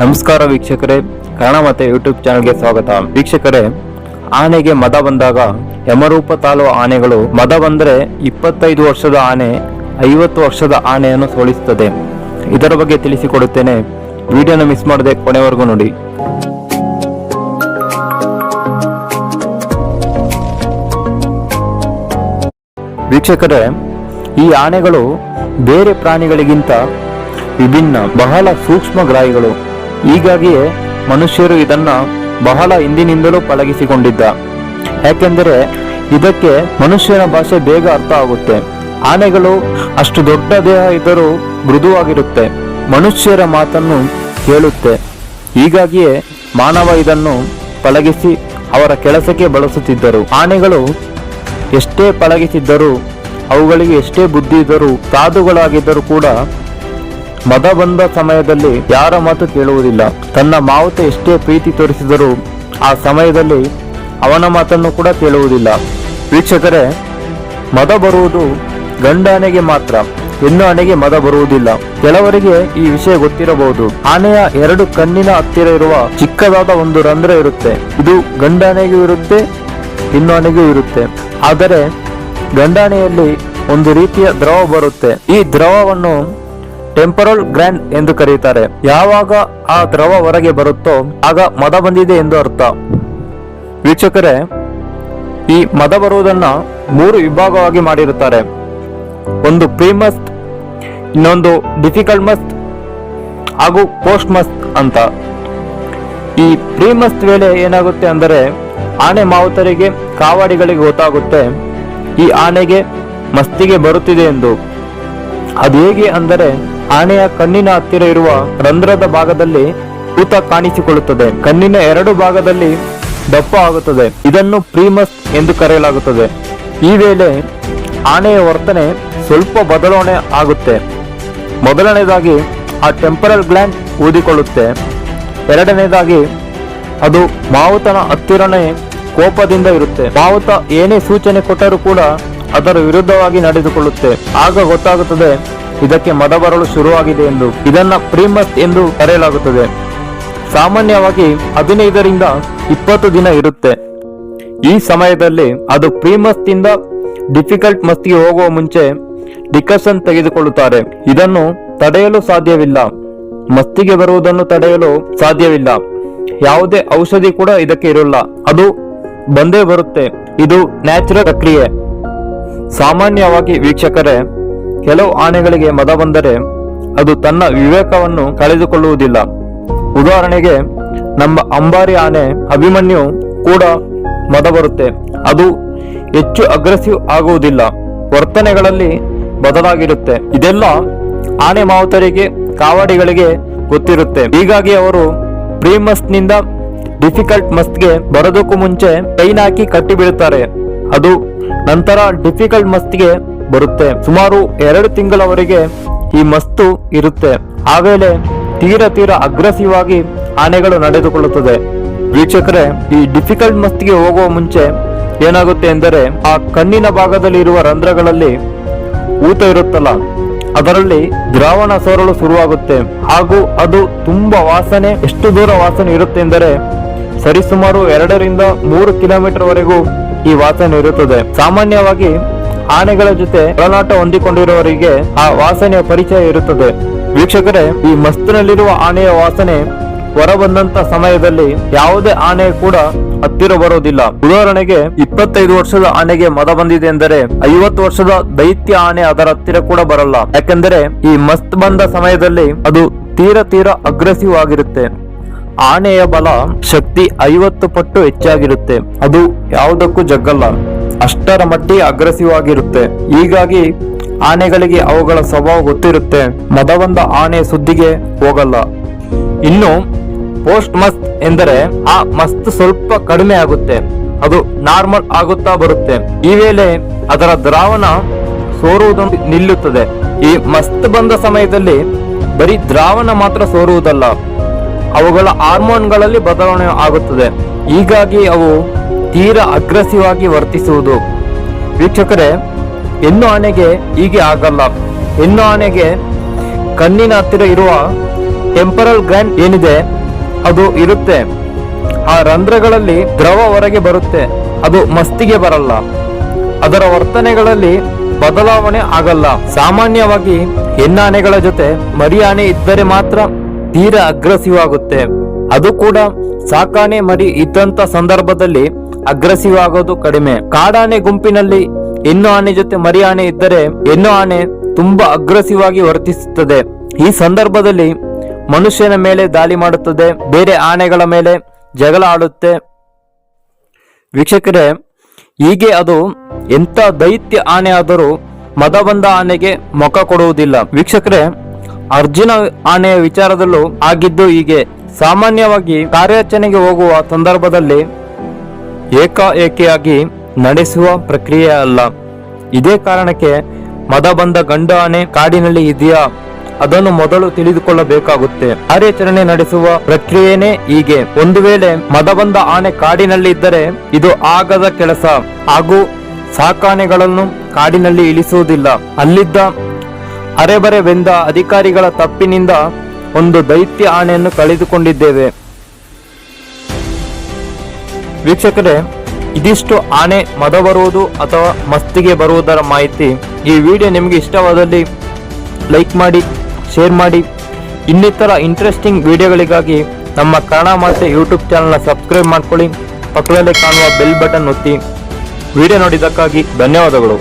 ನಮಸ್ಕಾರ ವೀಕ್ಷಕರೇ, ಕನ್ನಡ ಮತ್ತೆ ಯೂಟ್ಯೂಬ್ ಚಾನಲ್ಗೆ ಸ್ವಾಗತ. ವೀಕ್ಷಕರೇ, ಆನೆಗೆ ಮದ ಬಂದಾಗ ಯಮರೂಪ ತಾಳುವ ಆನೆಗಳು ಮದ ಬಂದರೆ ಇಪ್ಪತ್ತೈದು ವರ್ಷದ ಆನೆ ಐವತ್ತು ವರ್ಷದ ಆನೆಯನ್ನು ಸೋಲಿಸುತ್ತದೆ. ಇದರ ಬಗ್ಗೆ ತಿಳಿಸಿಕೊಡುತ್ತೇನೆ. ವಿಡಿಯೋನ ಮಿಸ್ ಮಾಡದೆ ಕೊನೆವರೆಗೂ ನೋಡಿ. ವೀಕ್ಷಕರೇ, ಈ ಆನೆಗಳು ಬೇರೆ ಪ್ರಾಣಿಗಳಿಗಿಂತ ವಿಭಿನ್ನ, ಬಹಳ ಸೂಕ್ಷ್ಮಗ್ರಾಹಿಗಳು ಹೀಗಾಗಿಯೇ ಮನುಷ್ಯರು ಇದನ್ನ ಬಹಳ ಹಿಂದಿನಿಂದಲೂ ಪಳಗಿಸಿಕೊಂಡಿದ್ದ. ಯಾಕೆಂದರೆ ಇದಕ್ಕೆ ಮನುಷ್ಯನ ಭಾಷೆ ಬೇಗ ಅರ್ಥ ಆಗುತ್ತೆ. ಆನೆಗಳು ಅಷ್ಟು ದೊಡ್ಡ ದೇಹ ಇದ್ದರೂ ಮೃದುವಾಗಿರುತ್ತೆ. ಮನುಷ್ಯರ ಮಾತನ್ನು ಕೇಳುತ್ತೆ. ಹೀಗಾಗಿಯೇ ಮಾನವ ಇದನ್ನು ಪಳಗಿಸಿ ಅವರ ಕೆಲಸಕ್ಕೆ ಬಳಸುತ್ತಿದ್ದರು. ಆನೆಗಳು ಎಷ್ಟೇ ಪಳಗಿಸಿದ್ದರೂ, ಅವುಗಳಿಗೆ ಎಷ್ಟೇ ಬುದ್ಧಿ ಇದ್ದರೂ ಸಾಧುಗಳಾಗಿದ್ದರೂ ಕೂಡ ಮದ ಬಂದ ಸಮಯದಲ್ಲಿ ಯಾರ ಮಾತು ಕೇಳುವುದಿಲ್ಲ. ತನ್ನ ಮಾವುತ ಎಷ್ಟೇ ಪ್ರೀತಿ ತೋರಿಸಿದರೂ ಆ ಸಮಯದಲ್ಲಿ ಅವನ ಮಾತನ್ನು ಕೂಡ ಕೇಳುವುದಿಲ್ಲ. ವೀಕ್ಷಕರೇ, ಮದ ಬರುವುದು ಗಂಡಾನೆಗೆ ಮಾತ್ರ ಇನ್ನು ಆನೆಗೆ ಮದ ಬರುವುದಿಲ್ಲ. ಕೆಲವರಿಗೆ ಈ ವಿಷಯ ಗೊತ್ತಿರಬಹುದು. ಆನೆಯ ಎರಡು ಕಣ್ಣಿನ ಹತ್ತಿರ ಇರುವ ಚಿಕ್ಕದಾದ ಒಂದು ರಂಧ್ರ ಇರುತ್ತೆ. ಇದು ಗಂಡಾನೆಗೂ ಇರುತ್ತೆ ಇನ್ನು ಆನೆಗೂ ಇರುತ್ತೆ. ಆದರೆ ಗಂಡಾನೆಯಲ್ಲಿ ಒಂದು ರೀತಿಯ ದ್ರವ ಬರುತ್ತೆ. ಈ ದ್ರವವನ್ನು ಟೆಂಪರಲ್ ಗ್ರ್ಯಾಂಡ್ ಎಂದು ಕರೆಯುತ್ತಾರೆ. ಯಾವಾಗ ಆ ದ್ರವ ಹೊರಗೆ ಬರುತ್ತೋ ಆಗ ಮದ ಬಂದಿದೆ ಎಂದು ಅರ್ಥ. ವೀಕ್ಷಕರೇ, ಈ ಮದ ಬರುವುದನ್ನ ಮೂರು ವಿಭಾಗವಾಗಿ ಮಾಡಿರುತ್ತಾರೆ. ಒಂದು ಪ್ರೀಮಸ್ಟ್, ಇನ್ನೊಂದು ಡಿಫಿಕಲ್ಟ್ ಮಸ್ಟ್ ಹಾಗೂ ಪೋಸ್ಟ್ ಮಸ್ಟ್ ಅಂತ. ಈ ಪ್ರೀಮಸ್ಟ್ ವೇಳೆ ಏನಾಗುತ್ತೆ ಅಂದರೆ, ಆನೆ ಮಾವುತರಿಗೆ ಕಾವಾಡಿಗಳಿಗೆ ಗೊತ್ತಾಗುತ್ತೆ, ಈ ಆನೆಗೆ ಮಸ್ತಿಗೆ ಬರುತ್ತಿದೆ ಎಂದು. ಅದು ಹೇಗೆ ಅಂದರೆ ಆನೆಯ ಕಣ್ಣಿನ ಹತ್ತಿರ ಇರುವ ರಂಧ್ರದ ಭಾಗದಲ್ಲಿ ಊತ ಕಾಣಿಸಿಕೊಳ್ಳುತ್ತದೆ. ಕಣ್ಣಿನ ಎರಡು ಭಾಗದಲ್ಲಿ ದಪ್ಪ ಆಗುತ್ತದೆ. ಇದನ್ನು ಪ್ರೀಮಸ್ ಎಂದು ಕರೆಯಲಾಗುತ್ತದೆ. ಈ ವೇಳೆ ಆನೆಯ ವರ್ತನೆ ಸ್ವಲ್ಪ ಬದಲಾವಣೆ ಆಗುತ್ತೆ. ಮೊದಲನೇದಾಗಿ ಆ ಟೆಂಪರಲ್ ಗ್ಲ್ಯಾಂಡ್ ಊದಿಕೊಳ್ಳುತ್ತೆ. ಎರಡನೇದಾಗಿ ಅದು ಮಾವುತನ ಹತ್ತಿರನೇ ಕೋಪದಿಂದ ಇರುತ್ತೆ. ಮಾವುತ ಏನೇ ಸೂಚನೆ ಕೊಟ್ಟರೂ ಕೂಡ ಅದರ ವಿರುದ್ಧವಾಗಿ ನಡೆದುಕೊಳ್ಳುತ್ತೆ. ಆಗ ಗೊತ್ತಾಗುತ್ತದೆ ಇದಕ್ಕೆ ಮದ ಬರಲು ಶುರುವಾಗಿದೆ ಎಂದು ಇದನ್ನ ಪ್ರೀಮಸ್ ಎಂದು ಕರೆಯಲಾಗುತ್ತದೆ. ಸಾಮಾನ್ಯವಾಗಿ ಹದಿನೈದರಿಂದ ಇಪ್ಪತ್ತು ದಿನ ಇರುತ್ತೆ. ಈ ಸಮಯದಲ್ಲಿ ಅದು ಪ್ರೀಮಸ್ ಇಂದ ಡಿಫಿಕಲ್ಟ್ ಮಸ್ತಿಗೆ ಹೋಗುವ ಮುಂಚೆ ಡಿಕಷನ್ ತೆಗೆದುಕೊಳ್ಳುತ್ತಾರೆ. ಇದನ್ನು ತಡೆಯಲು ಸಾಧ್ಯವಿಲ್ಲ. ಮಸ್ತಿಗೆ ಬರುವುದನ್ನು ತಡೆಯಲು ಸಾಧ್ಯವಿಲ್ಲ. ಯಾವುದೇ ಔಷಧಿ ಕೂಡ ಇದಕ್ಕೆ ಇರಲ್ಲ. ಅದು ಬಂದೇ ಬರುತ್ತೆ. ಇದು ನ್ಯಾಚುರಲ್ ಪ್ರಕ್ರಿಯೆ. ಸಾಮಾನ್ಯವಾಗಿ ವೀಕ್ಷಕರೇ ಕೆಲವು ಆನೆಗಳಿಗೆ ಮದ ಬಂದರೆ ಅದು ತನ್ನ ವಿವೇಕವನ್ನು ಕಳೆದುಕೊಳ್ಳುವುದಿಲ್ಲ. ಉದಾಹರಣೆಗೆ, ನಮ್ಮ ಅಂಬಾರಿ ಆನೆ ಅಭಿಮನ್ಯು ಕೂಡ ಮದ ಬರುತ್ತೆ. ಅದು ಹೆಚ್ಚು ಅಗ್ರೆಸಿವ್ ಆಗುವುದಿಲ್ಲ. ವರ್ತನೆಗಳಲ್ಲಿ ಬದಲಾಗಿರುತ್ತೆ. ಇದೆಲ್ಲ ಆನೆ ಮಾವುತರಿಗೆ, ಕಾವಾಡಿಗಳಿಗೆ ಗೊತ್ತಿರುತ್ತೆ. ಹೀಗಾಗಿ ಅವರು ಪ್ರೀಮಸ್ನಿಂದ ಡಿಫಿಕಲ್ಟ್ ಮಸ್ತ್ಗೆ ಬರೋದಕ್ಕೂ ಮುಂಚೆ ಟೈನ್ ಹಾಕಿ ಕಟ್ಟಿಬಿಡುತ್ತಾರೆ. ಅದು ನಂತರ ಡಿಫಿಕಲ್ಟ್ ಮಸ್ತ್ಗೆ ಬರುತ್ತೆ. ಸುಮಾರು ಎರಡು ತಿಂಗಳವರೆಗೆ ಈ ಮಸ್ತು ಇರುತ್ತೆ. ಆ ವೇಳೆ ತೀರ ತೀರ ಅಗ್ರೆಸಿವ್ ಆಗಿ ಆನೆಗಳು ನಡೆದುಕೊಳ್ಳುತ್ತದೆ. ವೀಕ್ಷಕರೇ, ಈ ಡಿಫಿಕಲ್ಟ್ ಮಸ್ತಿಗೆ ಹೋಗುವ ಮುಂಚೆ ಏನಾಗುತ್ತೆ ಎಂದರೆ, ಆ ಕಣ್ಣಿನ ಭಾಗದಲ್ಲಿ ಇರುವ ರಂಧ್ರಗಳಲ್ಲಿ ಊತ ಇರುತ್ತಲ್ಲ, ಅದರಲ್ಲಿ ದ್ರಾವಣ ಸೋರಲು ಶುರುವಾಗುತ್ತೆ. ಹಾಗೂ ಅದು ತುಂಬಾ ವಾಸನೆ, ಎಷ್ಟು ದೂರ ವಾಸನೆ ಇರುತ್ತೆ ಎಂದರೆ, ಸರಿಸುಮಾರು ಎರಡರಿಂದ ಮೂರು ಕಿಲೋಮೀಟರ್ ವರೆಗೂ ಈ ವಾಸನೆ ಇರುತ್ತದೆ. ಸಾಮಾನ್ಯವಾಗಿ ಆನೆಗಳ ಜೊತೆ ಒಳನಾಟ ಹೊಂದಿಕೊಂಡಿರುವವರಿಗೆ ಆ ವಾಸನೆಯ ಪರಿಚಯ ಇರುತ್ತದೆ. ವೀಕ್ಷಕರೇ, ಈ ಮಸ್ತಿನಲ್ಲಿರುವ ಆನೆಯ ವಾಸನೆ ಹೊರಬಂದಂತ ಸಮಯದಲ್ಲಿ ಯಾವುದೇ ಆನೆ ಕೂಡ ಹತ್ತಿರ ಬರೋದಿಲ್ಲ ಉದಾಹರಣೆಗೆ, ಇಪ್ಪತ್ತೈದು ವರ್ಷದ ಆನೆಗೆ ಮದ ಬಂದಿದೆ ಎಂದರೆ ಐವತ್ತು ವರ್ಷದ ದೈತ್ಯ ಆನೆ ಅದರ ಹತ್ತಿರ ಕೂಡ ಬರಲ್ಲ. ಯಾಕೆಂದರೆ, ಈ ಮಸ್ತ್ ಬಂದ ಸಮಯದಲ್ಲಿ ಅದು ತೀರ ತೀರ ಅಗ್ರೆಸಿವ್ ಆಗಿರುತ್ತೆ. ಆನೆಯ ಬಲ ಶಕ್ತಿ ಐವತ್ತು ಪಟ್ಟು ಹೆಚ್ಚಾಗಿರುತ್ತೆ. ಅದು ಯಾವುದಕ್ಕೂ ಜಗ್ಗಲ್ಲ. ಅಷ್ಟರ ಮಟ್ಟಿಗೆ ಅಗ್ರೆಸಿವ್ ಆಗಿರುತ್ತೆ. ಹೀಗಾಗಿ ಆನೆಗಳಿಗೆ ಅವುಗಳ ಸ್ವಭಾವ ಗೊತ್ತಿರುತ್ತೆ. ಮದವಂದ ಆನೆ ಸುದ್ದಿಗೆ ಹೋಗಲ್ಲ. ಇನ್ನು ಪೋಸ್ಟ್ ಮಸ್ತ್ ಎಂದರೆ ಆ ಮಸ್ತ್ ಸ್ವಲ್ಪ ಕಡಿಮೆ ಆಗುತ್ತೆ. ಅದು ನಾರ್ಮಲ್ ಆಗುತ್ತಾ ಬರುತ್ತೆ. ಈ ವೇಳೆ ಅದರ ದ್ರಾವಣ ಸೋರುವುದೊಂದು ನಿಲ್ಲುತ್ತದೆ. ಈ ಮಸ್ತ್ ಬಂದ ಸಮಯದಲ್ಲಿ ಬರೀ ದ್ರಾವಣ ಮಾತ್ರ ಸೋರುವುದಲ್ಲ, ಅವುಗಳ ಹಾರ್ಮೋನ್ಗಳಲ್ಲಿ ಬದಲಾವಣೆ ಆಗುತ್ತದೆ. ಹೀಗಾಗಿ ಅವು ತೀರಾ ಅಗ್ರೆಸಿವ್ ಆಗಿ ವರ್ತಿಸುವುದು. ವೀಕ್ಷಕರೇ, ಹೆಣ್ಣು ಆನೆಗೆ ಹೀಗೆ ಆಗಲ್ಲ. ಹೆಣ್ಣು ಆನೆಗೆ ಕಣ್ಣಿನ ಹತ್ತಿರ ಇರುವ ಟೆಂಪರಲ್ ಗ್ರ್ಯಾಂಡ್ ಏನಿದೆ, ಅದು ಇರುತ್ತೆ. ಆ ರಂಧ್ರಗಳಲ್ಲಿ ದ್ರವ ಹೊರಗೆ ಬರುತ್ತೆ. ಅದು ಮಸ್ತಿಗೆ ಬರಲ್ಲ. ಅದರ ವರ್ತನೆಗಳಲ್ಲಿ ಬದಲಾವಣೆ ಆಗಲ್ಲ. ಸಾಮಾನ್ಯವಾಗಿ ಹೆಣ್ಣಾನೆಗಳ ಜೊತೆ ಮರಿ ಆನೆ ಇದ್ದರೆ ಮಾತ್ರ ತೀರಾ ಅಗ್ರೆಸಿವ್ ಆಗುತ್ತೆ ಅದು ಕೂಡ ಸಾಕಾನೆ ಮರಿ ಇದ್ದಂತ ಸಂದರ್ಭದಲ್ಲಿ ಅಗ್ರೆಸಿವ್ ಆಗೋದು ಕಡಿಮೆ. ಕಾಡಾನೆ ಗುಂಪಿನಲ್ಲಿ ಹೆಣ್ಣು ಆನೆ ಜೊತೆ ಮರಿ ಆನೆ ಇದ್ದರೆ ಹೆಣ್ಣು ಆನೆ ತುಂಬಾ ಅಗ್ರೆಸಿವ್ ಆಗಿ ವರ್ತಿಸುತ್ತದೆ. ಈ ಸಂದರ್ಭದಲ್ಲಿ ಮನುಷ್ಯನ ಮೇಲೆ ದಾಳಿ ಮಾಡುತ್ತದೆ, ಬೇರೆ ಆನೆಗಳ ಮೇಲೆ ಜಗಳ ಆಡುತ್ತೆ. ವೀಕ್ಷಕರೇ, ಹೀಗೆ ಅದು ಎಂತ ದೈತ್ಯ ಆನೆ ಆದರೂ ಮದ ಬಂದ ಆನೆಗೆ ಮುಖ ಕೊಡುವುದಿಲ್ಲ. ವೀಕ್ಷಕರೇ, ಅರ್ಜುನ ಆನೆಯ ವಿಚಾರದಲ್ಲೂ ಆಗಿದ್ದು ಹೀಗೆ. ಸಾಮಾನ್ಯವಾಗಿ ಕಾರ್ಯಾಚರಣೆಗೆ ಹೋಗುವ ಸಂದರ್ಭದಲ್ಲಿ ಏಕಾಏಕಿಯಾಗಿ ನಡೆಸುವ ಪ್ರಕ್ರಿಯೆ ಅಲ್ಲ. ಇದೇ ಕಾರಣಕ್ಕೆ ಮದ ಬಂದ ಗಂಡ ಆನೆ ಕಾಡಿನಲ್ಲಿ ಇದೆಯಾ? ಅದನ್ನು ಮೊದಲು ತಿಳಿದುಕೊಳ್ಳಬೇಕಾಗುತ್ತೆ. ಕಾರ್ಯಾಚರಣೆ ನಡೆಸುವ ಪ್ರಕ್ರಿಯೆನೇ ಹೀಗೆ. ಒಂದು ವೇಳೆ ಮದ ಬಂದ ಆನೆ ಕಾಡಿನಲ್ಲಿ ಇದ್ದರೆ ಇದು ಆಗದ ಕೆಲಸ. ಹಾಗೂ ಸಾಕಾನೆಗಳನ್ನು ಕಾಡಿನಲ್ಲಿ ಇಳಿಸುವುದಿಲ್ಲ. ಅಲ್ಲಿದ್ದ ಅರೆಬರೆ ಬೆಂದ ಅಧಿಕಾರಿಗಳ ತಪ್ಪಿನಿಂದ ಒಂದು ದೈತ್ಯ ಆನೆಯನ್ನು ಕಳೆದುಕೊಂಡಿದ್ದೇವೆ. ವೀಕ್ಷಕರೇ, ಇದಿಷ್ಟು ಆನೆ ಮದ ಬರುವುದು ಅಥವಾ ಮಸ್ತಿಗೆ ಬರುವುದರ ಮಾಹಿತಿ. ಈ ವಿಡಿಯೋ ನಿಮಗೆ ಇಷ್ಟವಾದಲ್ಲಿ ಲೈಕ್ ಮಾಡಿ, ಶೇರ್ ಮಾಡಿ. ಇನ್ನಿತರ ಇಂಟ್ರೆಸ್ಟಿಂಗ್ ವಿಡಿಯೋಗಳಿಗಾಗಿ ನಮ್ಮ ಕನ್ನಡ ಮಾತೆ ಯೂಟ್ಯೂಬ್ ಚಾನಲ್ನ ಸಬ್ಸ್ಕ್ರೈಬ್ ಮಾಡ್ಕೊಳ್ಳಿ. ಪಕ್ಕದಲ್ಲೇ ಕಾಣುವ ಬೆಲ್ ಬಟನ್ ಒತ್ತಿ. ವಿಡಿಯೋ ನೋಡಿದ್ದಕ್ಕಾಗಿ ಧನ್ಯವಾದಗಳು.